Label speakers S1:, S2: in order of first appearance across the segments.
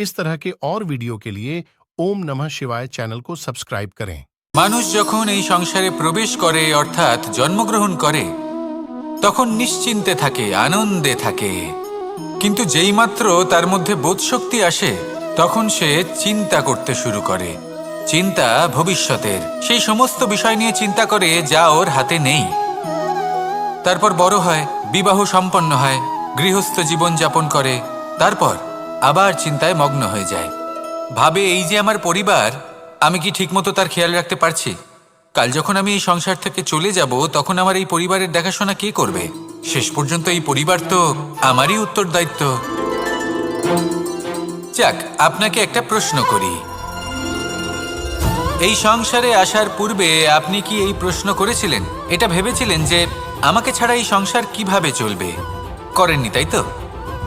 S1: इस तरह के और वीडियो के लिए ओम नमः शिवाय चैनल को सब्सक्राइब करें
S2: মানুষ যখন এই সংসারে প্রবেশ করে অর্থাৎ জন্মগ্রহণ করে তখন নিশ্চিন্তে থাকে আনন্দে থাকে কিন্তু যেইমাত্র তার মধ্যে বোধশক্তি আসে তখন সে চিন্তা করতে শুরু করে চিন্তা ভবিষ্যতের সেই সমস্ত বিষয় নিয়ে চিন্তা করে যা ওর হাতে নেই তারপর বড় হয় বিবাহ সম্পন্ন হয় গৃহস্থ জীবন যাপন করে তারপর আবার চিন্তায় মগ্ন হয়ে যায়। ভাবে এই যে আমার পরিবার, আমি কি ঠিকমতো তার খেয়াল রাখতে পারছি? কাল যখন আমি এই সংসার থেকে চলে যাব, তখন আমার এই পরিবারের দেখাশোনা কে করবে? শেষ পর্যন্ত এই পরিবার তো আমারই উত্তরদায়িত্ব। যাক, আপনাকে একটা প্রশ্ন করি। এই সংসারে আসার পূর্বে আপনি কি এই প্রশ্ন করেছিলেন? এটা ভেবেছিলেন যে আমাকে ছাড়া এই সংসার কীভাবে চলবে? করেননি, তাই তো?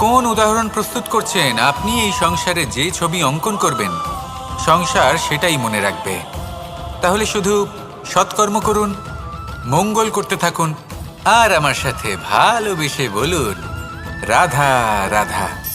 S2: কোন উদাহরণ প্রস্তুত করছেন? আপনি এই সংসারে যে ছবি অঙ্কন করবেন, সংসার সেটাই মনে রাখবে। তাহলে শুধু সৎকর্ম করুন, মঙ্গল করতে থাকুন, আর আমার সাথে ভালোবেসে বলুন, রাধা রাধা।